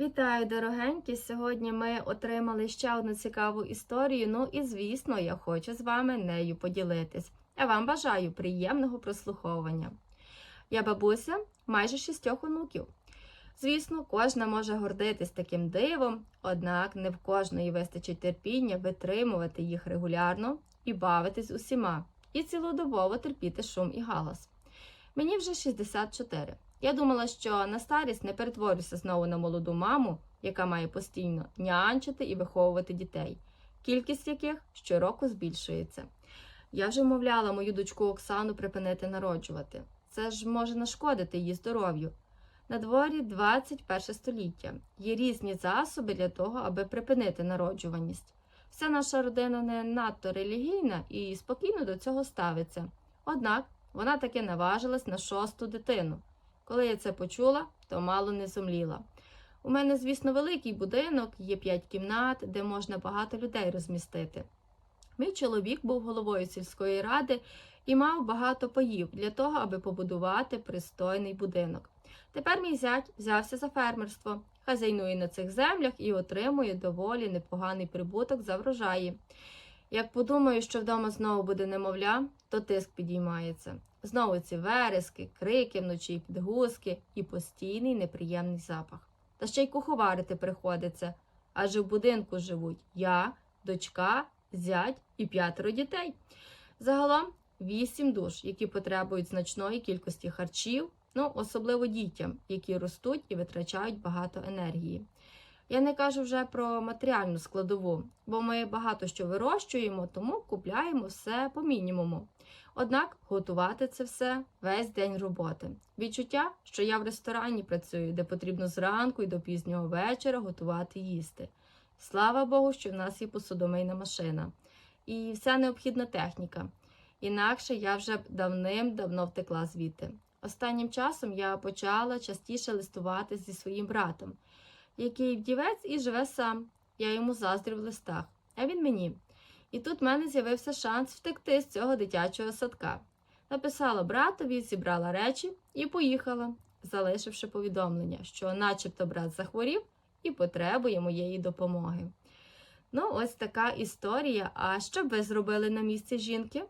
Вітаю, дорогенькі! Сьогодні ми отримали ще одну цікаву історію. Ну і звісно, я хочу з вами нею поділитись. Я вам бажаю приємного прослуховування. Я бабуся майже шістьох онуків. Звісно, кожна може гордитись таким дивом, однак не в кожної вистачить терпіння витримувати їх регулярно і бавитись усіма, і цілодобово терпіти шум і галас. Мені вже 64. Я думала, що на старість не перетворюся знову на молоду маму, яка має постійно нянчити і виховувати дітей, кількість яких щороку збільшується. Я вже вмовляла мою дочку Оксану припинити народжувати. Це ж може нашкодити її здоров'ю. На дворі 21 століття. Є різні засоби для того, аби припинити народжуваність. Вся наша родина не надто релігійна і спокійно до цього ставиться. Однак вона таки наважилась на шосту дитину. Коли я це почула, то мало не зумліла. У мене, звісно, великий будинок, є п'ять кімнат, де можна багато людей розмістити. Мій чоловік був головою сільської ради і мав багато паїв для того, аби побудувати пристойний будинок. Тепер мій зять взявся за фермерство, хазяйнує на цих землях і отримує доволі непоганий прибуток за врожаї. Як подумаю, що вдома знову буде немовля, то тиск підіймається. Знову ці верески, крики вночі, підгузки і постійний неприємний запах. Та ще й куховарити приходиться, адже в будинку живуть я, дочка, зять і п'ятеро дітей. Загалом вісім душ, які потребують значної кількості харчів, ну особливо дітям, які ростуть і витрачають багато енергії. Я не кажу вже про матеріальну складову, бо ми багато що вирощуємо, тому купляємо все по мінімуму. Однак готувати це все весь день роботи. Відчуття, що я в ресторані працюю, де потрібно зранку і до пізнього вечора готувати їсти. Слава Богу, що в нас є посудомийна машина і вся необхідна техніка. Інакше я вже давним-давно втекла звідти. Останнім часом я почала частіше листувати зі своїм братом, який вдівець і живе сам. Я йому заздрю в листах, а він мені. І тут в мене з'явився шанс втекти з цього дитячого садка. Написала братові, зібрала речі і поїхала, залишивши повідомлення, що, начебто, брат захворів і потребує моєї допомоги. Ну, ось така історія. А що б ви зробили на місці жінки?